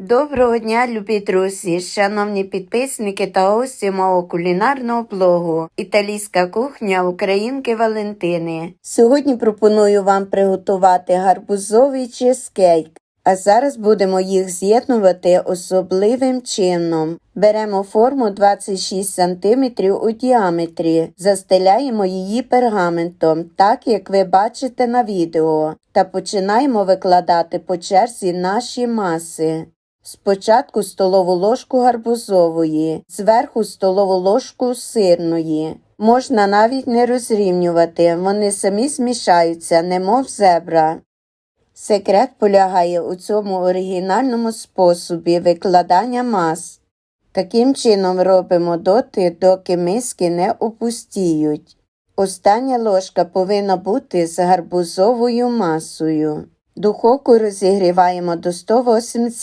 Доброго дня, любі друзі, шановні підписники та гості мого кулінарного блогу Італійська кухня Українки Валентини. Сьогодні пропоную вам приготувати гарбузовий чизкейк. А зараз будемо їх з'єднувати особливим чином. Беремо форму 26 см у діаметрі, застеляємо її пергаментом, так як ви бачите на відео, та починаємо викладати по черзі наші маси. Спочатку столову ложку гарбузової, зверху столову ложку сирної. Можна навіть не розрівнювати, вони самі змішаються, немов зебра. Секрет полягає у цьому оригінальному способі викладання мас. Таким чином робимо доти, доки миски не опустіють. Остання ложка повинна бути з гарбузовою масою. Духовку розігріваємо до 180